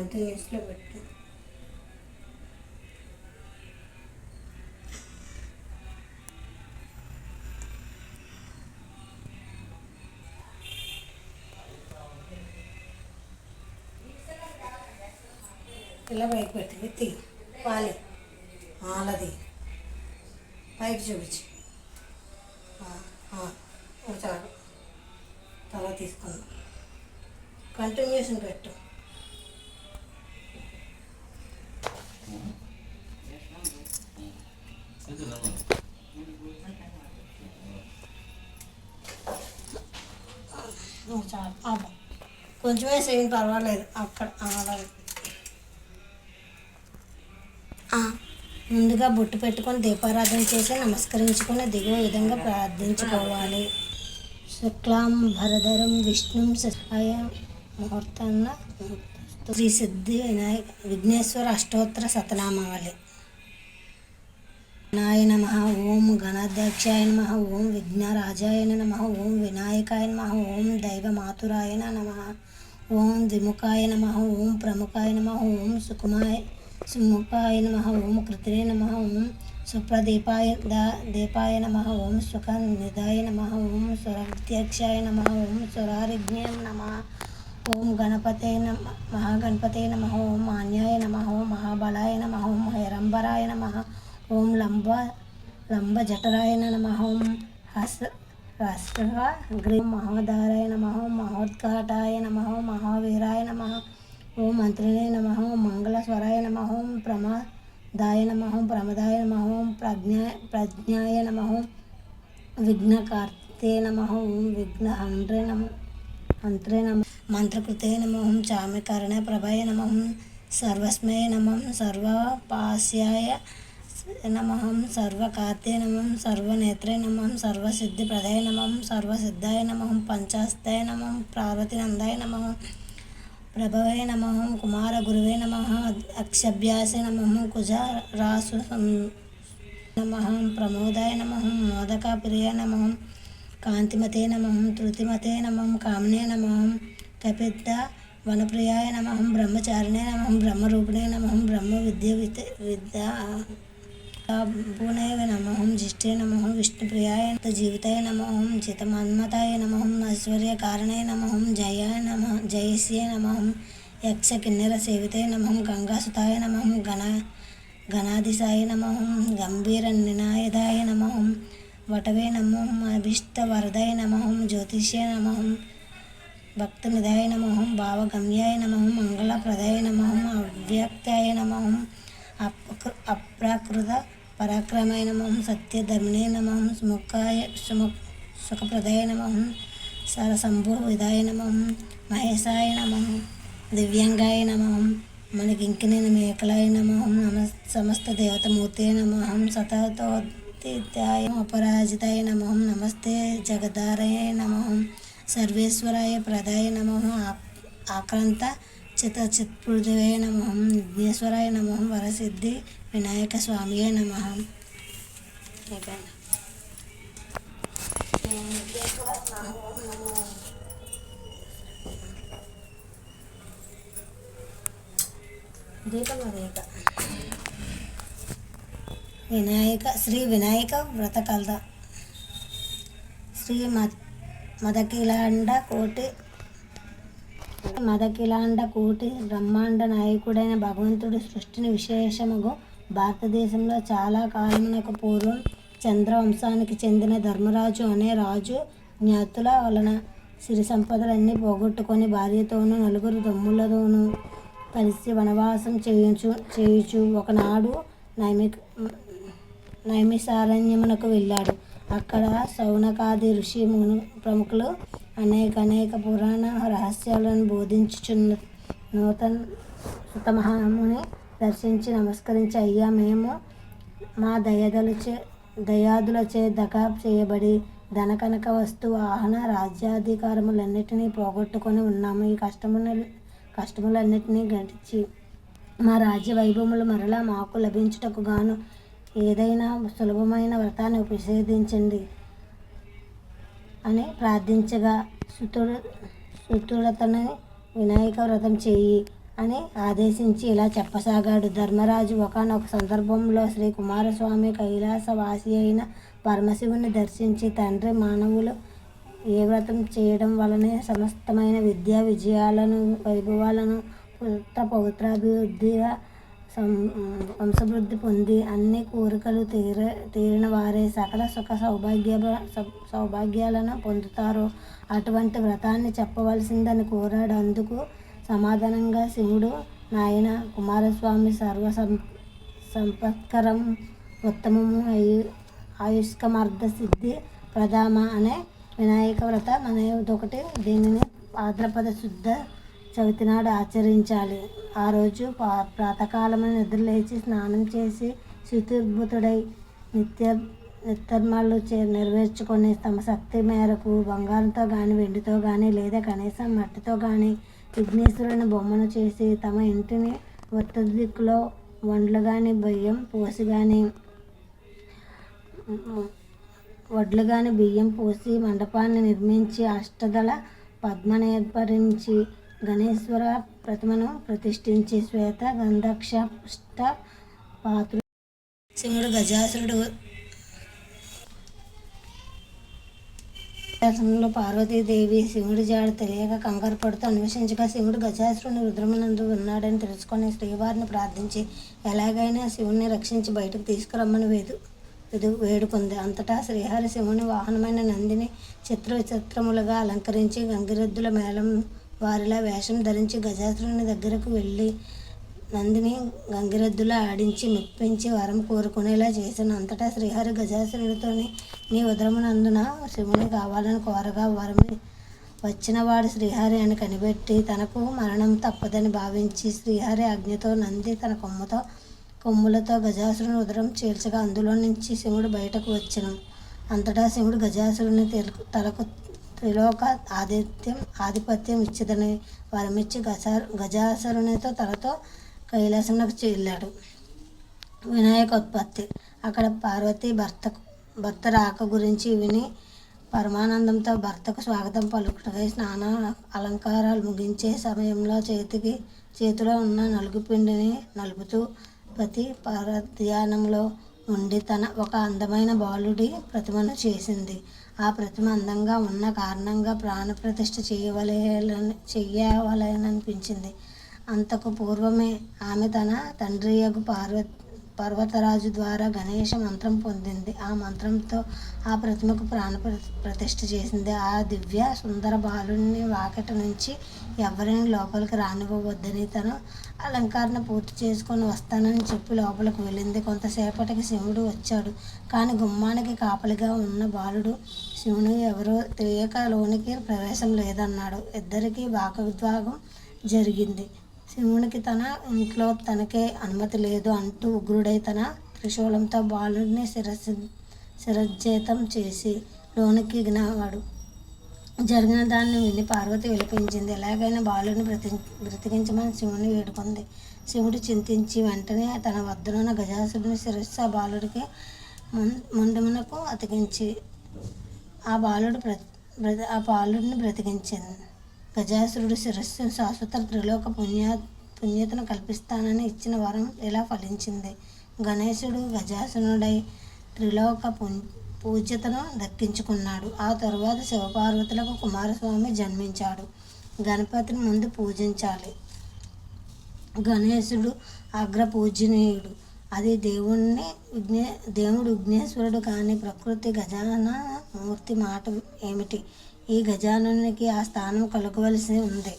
కంటిన్యూస్లో పెట్టు. ఇలా పైకి పెట్టి ఎత్తి పాలి. ఆలది పైకి చూపించి. చాలు. తర్వాత తీసుకుందాం. కంటిన్యూషన్ పెట్టు. చాలు అబ్బా ఏం పర్వాలేదు అక్కడ ముందుగా బొట్టు పెట్టుకొని దీపారాధన చేసి నమస్కరించుకుని దిగువ విధంగా ప్రార్థించుకోవాలి. శుక్లాం భరధరం విష్ణుం సహాయ ముహూర్తాన్న శ్రీ సిద్ధి వినాయక విఘ్నేశ్వర అష్టోత్తర శతనామావళి వినాయ నమ ఓం గణాధ్యక్షాయ నమ ఓం విఘ్నరాజాయ నమ ఓం వినాయకాయ నమ ఓం దైవమాతురాయ నమ ఓం ద్విముఖాయ నమ ఓం ప్రముఖాయ నమ ఓం సుకుమాయ సుముఖాయ నమ ఓం కృతిరే నమ ఓం సుప్రదీపాయ దీపాయ నమ ఓం సుఖ నిధాయ నమ ఓం సురధ్యక్షాయ నమ ఓం సురారిజ్ఞాయ నమ ఓం గణపతే నమ మహాగణపతే నమ ఓం మాన్యాయ నమ ఓం మహాబలాయ నమ ఓం హైరంబరాయ నమ ఓం లంబ లంబ జఠరాయ నమ ఓం హస్ హస్ర గ్రీం మహాధారాయ నమ ఓం మహోద్ఘాటాయ నమ ఓం మహావీరాయ నమ ఓం మంత్రినే నమ ఓం మంగళస్వరాయ నమ ఓం ప్రమాదాయ నమ ఓం ప్రమదాయ నమ ఓం ప్రజ్ఞా ప్రజ్ఞాయ నమ ఓం విఘ్నకార్తే నమ ఓం విఘ్న హండ్రే నమ హంత్రే నమ మంత్రకృతే నమ ఓం చామికరణ ప్రభాయ నమ సర్వస్మయ నమ సర్వపాస్యాయ నమః సర్వకార్తే నమః సర్వనేత్రే నమః సర్వసిద్ధిప్రదాయ నమః సర్వసిద్ధాయ నమః పంచాస్తాయ నమః పార్వతీనందాయ నమః ప్రభవే నమః కుమార గురువే నమః అక్షభ్యాసే నమః కుజరాసు నమ ప్రమోదాయ నమః మోదక ప్రియ నమః కాంతిమతే నమః తృతిమతే నమః కామనే నమః కపిద్ద వనప్రియాయ నమహం బ్రహ్మచారిణే నమహం బ్రహ్మరూపిణే నమహం బ్రహ్మ విద్య విద్య విద్యా నమహం నమః జిష్టే నమః విష్ణుప్రియాయ జీవితాయ నమహం చితమన్మతాయ నమః ఐశ్వర్యకారణాయ నమహం జయాయ నమ జయస్యే నమహం యక్ష కిన్నెర సేవితాయ నమహం గంగాసుతాయ నమహం గణ గణాధిసాయ నమహం గంభీర నినాయదాయ నమహం వటవే నమః అభిష్టవరదాయ నమహం జ్యోతిష్య నమహం భక్తమిదాయ నమః భావగమ్యాయ నమః మంగళప్రదాయ నమః అవ్యక్తాయ నమః అప్ర అప్రాకృత పరాక్రమాయ నమః సత్యధర్మిణే నమః సుముఖాయ సుము సుఖప్రదాయ నమః సరసంభూవిదాయ నమః మహేశాయ నమః దివ్యాంగాయ నమః మణికింకిన మేకలాయ నమః నమ సమస్త దేవతమూర్తే నమః సతతోత్తిత్యాయ అపరాజితాయ నమః నమస్తే జగదారయ నమః సర్వేశ్వరాయ ప్రదాయ నమః ఆక్రాంత చిత చిత్పృథివే నమ విఘ్నేశ్వరాయ నమ వరసిద్ధి వినాయక స్వామియే నమ దీపం అదేక వినాయక శ్రీ వినాయక మదకిలాండ కోటి మదకిలాండ కోటి బ్రహ్మాండ నాయకుడైన భగవంతుడు సృష్టిని విశేషముగు భారతదేశంలో చాలా కాలమునకు పూర్వం చంద్రవంశానికి చెందిన ధర్మరాజు అనే రాజు జ్ఞాతుల వలన సిరి సంపదలన్నీ పోగొట్టుకొని భార్యతోనూ నలుగురు తమ్ముళ్ళతోనూ కలిసి వనవాసం చేయుచు చేయుచు ఒకనాడు నైమి నైమిసారణ్యమునకు వెళ్ళాడు. అక్కడ సౌనకాది ఋషి మును ప్రముఖులు అనేక అనేక పురాణ రహస్యాలను బోధించుచున్న నూతన సుతమహాముని దర్శించి నమస్కరించి అయ్యా మేము మా దయదలచే దయాదులచే దగా చేయబడి ధనకనక వస్తు వాహన రాజ్యాధికారములన్నిటినీ పోగొట్టుకొని ఉన్నాము. ఈ కష్టముల కష్టములన్నిటినీ గడిచి మా రాజ్య వైభవములు మరలా మాకు లభించుటకు గాను ఏదైనా సులభమైన వ్రతాన్ని ఉపసేదించండి అని ప్రార్థించగా సుతుడు సుతుడతని వినాయక వ్రతం చేయి అని ఆదేశించి ఇలా చెప్పసాగాడు. ధర్మరాజు ఒకనొక సందర్భంలో శ్రీ కుమారస్వామి కైలాసవాసి అయిన పరమశివుని దర్శించి తండ్రి మానవులు ఏ వ్రతం చేయడం వలనే సమస్తమైన విద్యా విజయాలను వైభవాలను పుత్ర పౌత్రాభివృద్ధిగా సం వంశవృద్ధి పొంది అన్ని కోరికలు తీర తీరిన వారే సకల సుఖ సౌభాగ్య సౌభాగ్యాలను పొందుతారో. అటువంటి వ్రతాన్ని చెప్పవలసిందని కోరాడు. అందుకు సమాధానంగా శివుడు నాయన కుమారస్వామి సర్వ సం సంపత్కరం ఉత్తమము ఆయు ఆయుష్కమర్థ సిద్ధి ప్రధామ అనే వినాయక వ్రతం అనేది ఒకటి దీనిని ఆద్రపద శుద్ధ చవితి నాడు ఆచరించాలి. ఆ రోజు పా ప్రాతకాలమైన నిద్రలేచి స్నానం చేసి శుతిర్భుతుడై నిత్య నిత్యర్మాలు చే నెరవేర్చుకొని తమ శక్తి మేరకు బంగారంతో కానీ వెండితో కానీ లేదా కనీసం మట్టితో కానీ విఘ్నేశ్వరుని బొమ్మను చేసి తమ ఇంటిని ఉత్తర దిక్కులో వండ్లు కానీ బియ్యం పోసి కానీ వడ్లు కానీ బియ్యం పోసి మండపాన్ని నిర్మించి అష్టదళ పద్మనేర్పరించి గణేశ్వర ప్రతిమను ప్రతిష్ఠించి శ్వేత గంధక్ష పుష్ట పాత్ర శివుడు గజాసురుడు దర్శనంలో పార్వతీదేవి శివుడి జాడ తెలియక కంగారు పడుతూ అన్వేషించగా శివుడు గజాసురుని రుద్రమనందు ఉన్నాడని తెలుసుకొని శ్రీవారిని ప్రార్థించి ఎలాగైనా శివుణ్ణి రక్షించి బయటకు తీసుకురమ్మని వేదు వెదు వేడుకుంది. అంతటా శ్రీహరి శివుని వాహనమైన నందిని చిత్ర విచిత్రములుగా అలంకరించి గంగిరెద్దుల మేళం వారిలా వేషం ధరించి గజాసురుని దగ్గరకు వెళ్ళి నందిని గంగిరెద్దులా ఆడించి మెప్పించి వరం కోరుకునేలా చేసిన అంతటా శ్రీహరి గజాసురుడితోని నీ ఉదరమునందున శివుని కావాలని కోరగా వరమి వచ్చినవాడు శ్రీహరి అని కనిపెట్టి తనకు మరణం తప్పదని భావించి శ్రీహరి ఆజ్ఞతో నంది తన కొమ్ముతో కొమ్ములతో గజాసురుని ఉదరం చీల్చగా అందులో నుంచి శివుడు బయటకు వచ్చిన. అంతటా శివుడు గజాసురుని తెలకు తలకు త్రిలోక ఆదిత్యం ఆధిపత్యం ఇచ్చిదని వరమిచ్చి గజా గజాసురునితో తలతో కైలాసంలోకి వెళ్ళాడు వినాయకోత్పత్తి. అక్కడ పార్వతి భర్త భర్త రాక గురించి విని పరమానందంతో భర్తకు స్వాగతం పలుకుటకై స్నాన అలంకారాలు ముగించే సమయంలో చేతికి చేతిలో ఉన్న నలుగు పిండిని నలుపుతూ ప్రతి పరధ్యానంలో ఉండి తన ఒక అందమైన బాలుడి ప్రతిమను చేసింది. ఆ ప్రతిమ అందంగా ఉన్న కారణంగా ప్రాణప్రతిష్ఠ చేయవలెనని చేయవలననిపించింది అంతకు పూర్వమే ఆమె తన తండ్రియకు పార్వతి పార్వ పర్వతరాజు ద్వారా గణేష మంత్రం పొందింది. ఆ మంత్రంతో ఆ ప్రతిమకు ప్రాణ ప్రతిష్ఠ చేసింది. ఆ దివ్య సుందర బాలుని వాకట నుంచి ఎవరిని లోపలికి రానివ్వవద్దని తను అలంకరణ పూర్తి చేసుకొని వస్తానని చెప్పి లోపలికి వెళ్ళింది. కొంతసేపటికి శివుడు వచ్చాడు. కానీ గుమ్మానికి కాపలిగా ఉన్న బాలుడు శివుని ఎవరో తెలియక లోనికి ప్రవేశం లేదన్నాడు. ఇద్దరికీ వాగ్వివాదం జరిగింది. శివునికి తన ఇంట్లో తనకే అనుమతి లేదు అంటూ ఉగ్రుడై తన త్రిశూలంతో బాలుడిని శిరస్ శిరజ్జేతం చేసి లోనికి గినవాడు. జరిగిన దాన్ని విని పార్వతి విలపించింది. ఎలాగైనా బాలుడిని బ్రతి బ్రతికించమని శివుని వేడుకుంది. శివుడు చింతించి వెంటనే తన వద్దనున్న గజాసుడిని శిరస్సు ఆ బాలుడికి ముండమునకు అతికించి ఆ బాలుడు బ్రతి ఆ బాలుడిని బ్రతికించింది. గజాసురుడు శిరస్సు శాశ్వత త్రిలోక పుణ్య పుణ్యతను కల్పిస్తానని ఇచ్చిన వరం ఇలా ఫలించింది? గణేశుడు గజాసునుడై త్రిలోక పూజ్యతను దక్కించుకున్నాడు. ఆ తరువాత శివపార్వతులకు కుమారస్వామి జన్మించాడు. గణపతిని ముందు పూజించాలి. గణేశుడు అగ్ర పూజనీయుడు అది దేవుణ్ణి విఘ్నే దేవుడు విఘ్నేశ్వరుడు కానీ ప్రకృతి గజాన మూర్తి మాట ఏమిటి? ఈ గజానునికి ఆ స్థానం కలగవలసి ఉంది.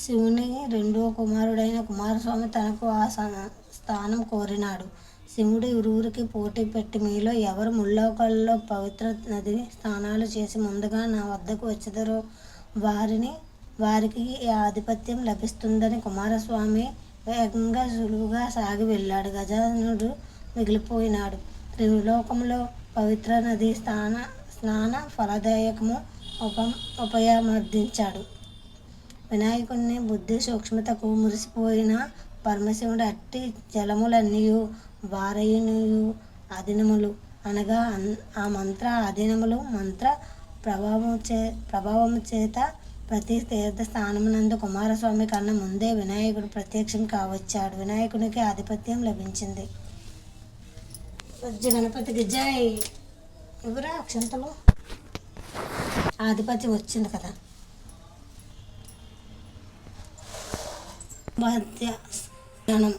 శివుని రెండో కుమారుడైన కుమారస్వామి తనకు ఆ స్థానం కోరినాడు. శివుడు ఇరువురికి పోటీ పెట్టి మీలో ఎవరు ముల్లోకాల్లో పవిత్ర నది స్నానాలు చేసి ముందుగా నా వద్దకు వచ్చేదరో వారిని వారికి ఆధిపత్యం లభిస్తుందని కుమారస్వామి వేగంగా సులువుగా సాగి వెళ్ళాడు. గజానుడు మిగిలిపోయినాడు. త్రిలోకంలో పవిత్ర నది స్థాన స్నాన ఫలదాయకము ఉప ఉపయమర్దించాడు. వినాయకుడిని బుద్ధి సూక్ష్మతకు మురిసిపోయిన పరమశివుడు అట్టి జలములన్నీయు వారయునియు అధీనములు అనగా ఆ మంత్ర అధీనములు మంత్ర ప్రభావం చే ప్రభావము చేత ప్రతి తీర్థ స్థానమునందు కుమారస్వామి కన్నా ముందే వినాయకుడు ప్రత్యక్షం కావచ్చాడు. వినాయకునికి ఆధిపత్యం లభించింది. గణపతికి జై! ఎవరా అక్షంతలు? ఆధిపత్యం వచ్చింది కదా. మధ్య గణం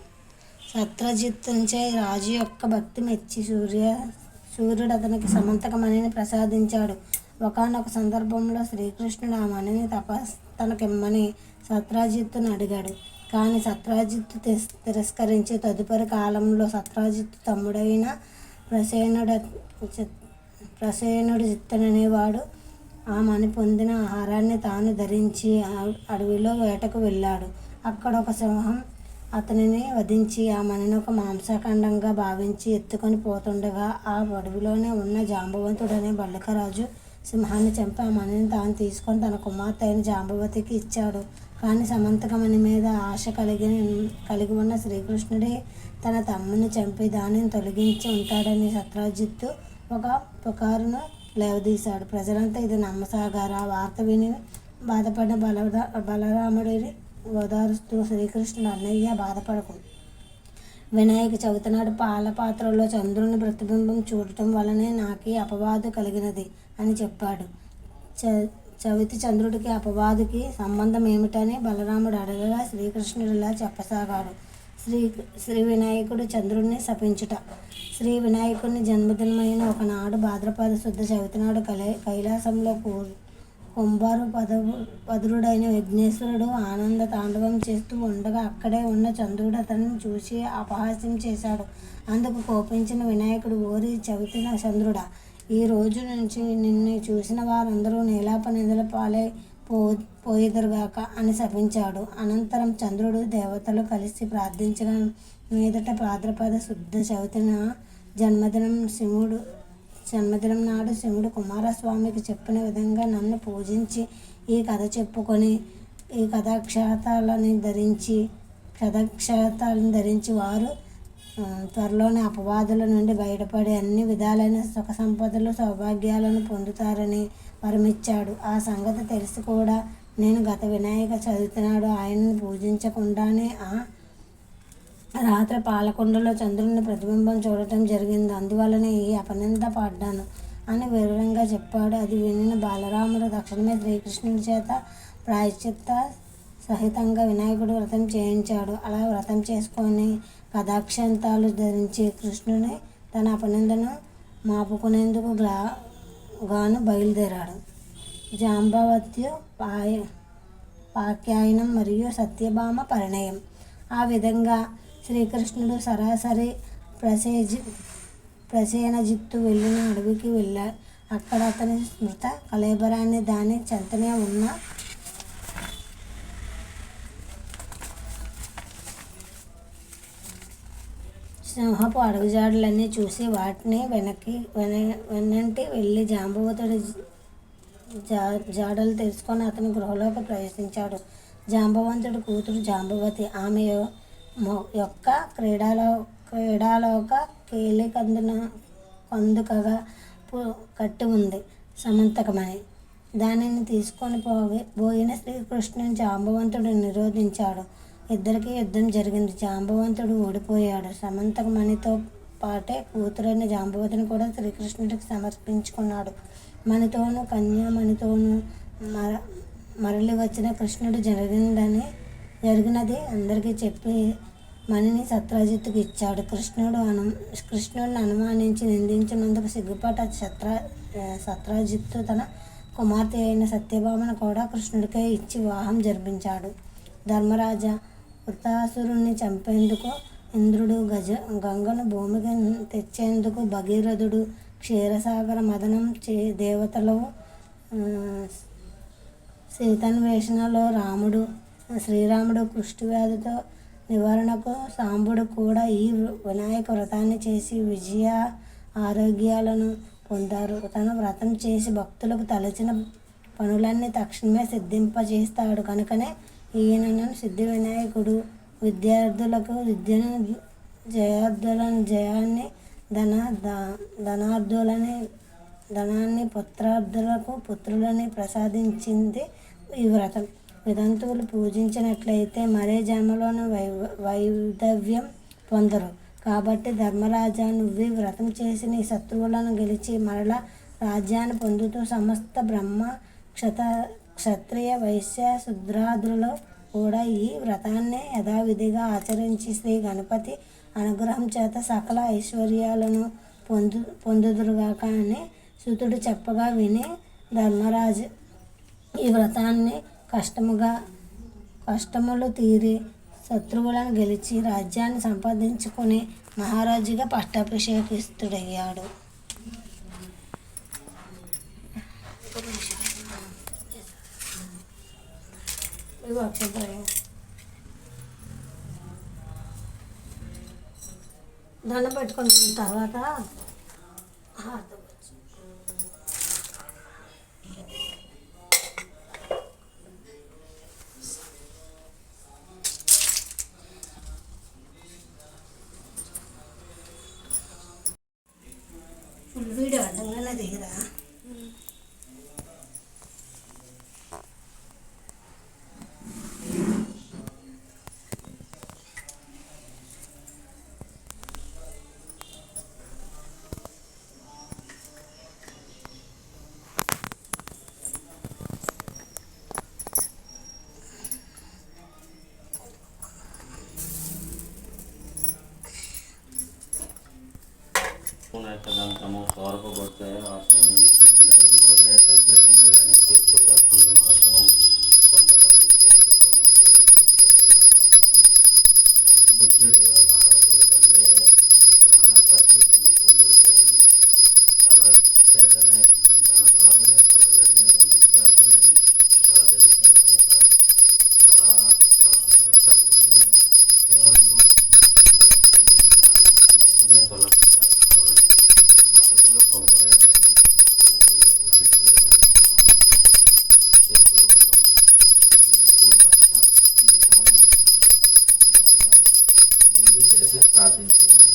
సత్రజిత్తుంచే రాజు యొక్క భక్తి మెచ్చి సూర్య సూర్యుడు అతనికి సమంతక మణిని ప్రసాదించాడు. ఒకానొక సందర్భంలో శ్రీకృష్ణుడు ఆ మణిని తపస్ తనకిమ్మని సత్రాజిత్తును అడిగాడు. కానీ సత్రాజిత్తు తిస్ తిరస్కరించి తదుపరి కాలంలో సత్రాజిత్తు తమ్ముడైన ప్రసేనుడ ప్రసేనుడు జిత్తననేవాడు ఆ మణి పొందిన ఆహారాన్ని తాను ధరించి అడవిలో వేటకు వెళ్ళాడు. అక్కడ ఒక సింహం అతనిని వధించి ఆ మణిని ఒక మాంసాఖండంగా భావించి ఎత్తుకొని పోతుండగా ఆ అడవిలోనే ఉన్న జాంబవంతుడనే బల్లకరాజు సింహాన్ని చంపి ఆ మణిని తాను తీసుకొని తన కుమార్తె అయిన జాంబవతికి ఇచ్చాడు. కానీ సమంతకమణి మీద ఆశ కలిగి కలిగి ఉన్న శ్రీకృష్ణుడే తన తమ్ముని చంపి దానిని తొలగించి ఉంటాడని సత్రాజిత్తు ఒక పుకారును లేవదీశాడు. ప్రజలంతా ఇది నమ్మసాగారు? ఆ వార్త విని బాధపడిన బలరా బలరాముడిని ఓదారుస్తూ శ్రీకృష్ణుడు అన్నయ్య బాధపడకు. వినాయక చవితి నాడు పాల పాత్రలో చంద్రుని ప్రతిబింబం చూడటం వలనే నాకు ఈ అపవాదు కలిగినది అని చెప్పాడు. చ చవితి చంద్రుడికి అపవాదుకి సంబంధం ఏమిటని బలరాముడు అడగగా శ్రీకృష్ణుడిలా చెప్పసాగాడు. శ్రీ శ్రీ వినాయకుడు చంద్రుడిని శపించుట. శ్రీ వినాయకుడిని జన్మదినమైన ఒకనాడు భాద్రపద శుద్ధ చవితి నాడు కలై కైలాసంలో కూ కుంభారు పదవు పదురుడైన విఘ్నేశ్వరుడు ఆనంద తాండవం చేస్తూ ఉండగా అక్కడే ఉన్న చంద్రుడు అతన్ని చూసి అపహాస్యం చేశాడు. అందుకు కోపించిన వినాయకుడు ఓరి చవితిన చంద్రుడా ఈ రోజు నుంచి నిన్ను చూసిన వారందరూ నీలాప నిధుల పాలై పో పోయిదరుగాక అని శపించాడు. అనంతరం చంద్రుడు దేవతలు కలిసి ప్రార్థించగా మీదట భాద్రపద శుద్ధ చవితిన జన్మదినం శివుడు జన్మదినం నాడు శివుడు కుమారస్వామికి చెప్పిన విధంగా నన్ను పూజించి ఈ కథ చెప్పుకొని ఈ కథాక్షతాలని ధరించి కథాక్షతాలను ధరించి వారు త్వరలోని త్వరలోనే అపవాదుల నుండి బయటపడి అన్ని విధాలైన సుఖ సంపదలు సౌభాగ్యాలను పొందుతారని వరమిచ్చాడు ఆ సంగతి తెలిసి కూడా. నేను గత వినాయక చదువుతున్నాడు ఆయనను పూజించకుండానే ఆ రాత్రి పాలకొండలో చంద్రుని ప్రతిబింబం చూడటం జరిగింది. అందువలనే ఈ అపనింద పడ్డాను అని వివరంగా చెప్పాడు. అది వినిన బాలరాముడు తక్షణమే శ్రీకృష్ణుడి చేత ప్రాయశ్చిత్త సహితంగా వినాయకుడు వ్రతం చేయించాడు. అలా వ్రతం చేసుకొని కథాక్షంతాలు ధరించి కృష్ణుని తన అపనిందను మాపుకునేందుకు గ్లా గాను బయలుదేరాడు. జాంబవత్యు పాయ పాఖ్యాయనం మరియు సత్యభామ పరిణయం. ఆ విధంగా శ్రీకృష్ణుడు సరాసరి ప్రసేజి ప్రసేనజిత్తు వెళ్ళిన అడవికి వెళ్ళా అక్కడ అతని స్మృత కళేబరాన్ని దాని చెంతనే ఉన్న సింహపు అడుగుజాడలన్నీ చూసి వాటిని వెనక్కి వెన వెనంటి వెళ్ళి జాంబవతుడి జా జాడలు తెలుసుకొని అతని గృహలోకి ప్రవేశించాడు. జాంబవంతుడి కూతురు జాంబవతి. ఆమె యొక్క క్రీడాలో క్రీడాలోక కేలి కందున కందుకగా కట్టి ఉంది సమంతకమని. దానిని తీసుకొని పోగి పోయిన శ్రీకృష్ణుని జాంబవంతుడు నిరోధించాడు. ఇద్దరికి యుద్ధం జరిగింది. జాంబవంతుడు ఓడిపోయాడు. సమంతకమణితో పాటే కూతురైన జాంబవతిని కూడా శ్రీకృష్ణుడికి సమర్పించుకున్నాడు. మణితోనూ కన్యామణితోనూ మర మరలి వచ్చిన కృష్ణుడు జరిగిందని జరిగినది అందరికీ చెప్పి మణిని సత్రాజిత్తుకు ఇచ్చాడు. కృష్ణుడు అను కృష్ణుడిని అనుమానించి నిందించినందుకు సిగ్గుపాట సత్ర సత్రాజిత్తు తన కుమార్తె అయిన సత్యభామను కూడా కృష్ణుడికే ఇచ్చి వివాహం జరిపించాడు. ధర్మరాజా వృతాసురుణ్ణి చంపేందుకు ఇంద్రుడు గజ గంగను భూమికి తెచ్చేందుకు భగీరథుడు క్షీరసాగర మదనం చే దేవతలు సీతన్వేషణలో రాముడు శ్రీరాముడు కుష్ఠవ్యాధితో నివారణకు సాంబుడు కూడా ఈ వినాయక వ్రతాన్ని చేసి విజయ ఆరోగ్యాలను పొందారు. తను వ్రతం చేసి భక్తులకు తలచిన పనులన్నీ తక్షణమే సిద్ధింపజేస్తాడు. కనుకనే ఈయనను సిద్ధి వినాయకుడు విద్యార్థులకు విద్యను జయార్థులను జయాన్ని ధన ధనార్థులని ధనాన్ని పుత్రార్థులకు పుత్రులని ప్రసాదించింది ఈ వ్రతం. విదంతువులు పూజించినట్లయితే మరే జన్మలోనూ వై వైదవ్యం పొందరు. కాబట్టి ధర్మరాజా నువ్వు వ్రతం చేసి నీ శత్రువులను గెలిచి మరలా రాజ్యాన్ని పొందుతూ సమస్త బ్రహ్మ క్షత క్షత్రియ వైశ్య శుద్రాదులలో కూడా ఈ వ్రతాన్ని యథావిధిగా ఆచరించి శ్రీ గణపతి అనుగ్రహం చేత సకల ఐశ్వర్యాలను పొందు పొందుదురుగాక అని సుతుడు చెప్పగా విని ధర్మరాజు ఈ వ్రతాన్ని కష్టముగా కష్టములు తీరి శత్రువులను గెలిచి రాజ్యాన్ని సంపాదించుకొని మహారాజుగా పట్టాభిషేకిస్తుడయ్యాడు. ఇవి అక్షంతలు. దండం పెట్టుకున్న తర్వాత హారతి వీడియో అడ్డంగానే దిగిరా 打进去。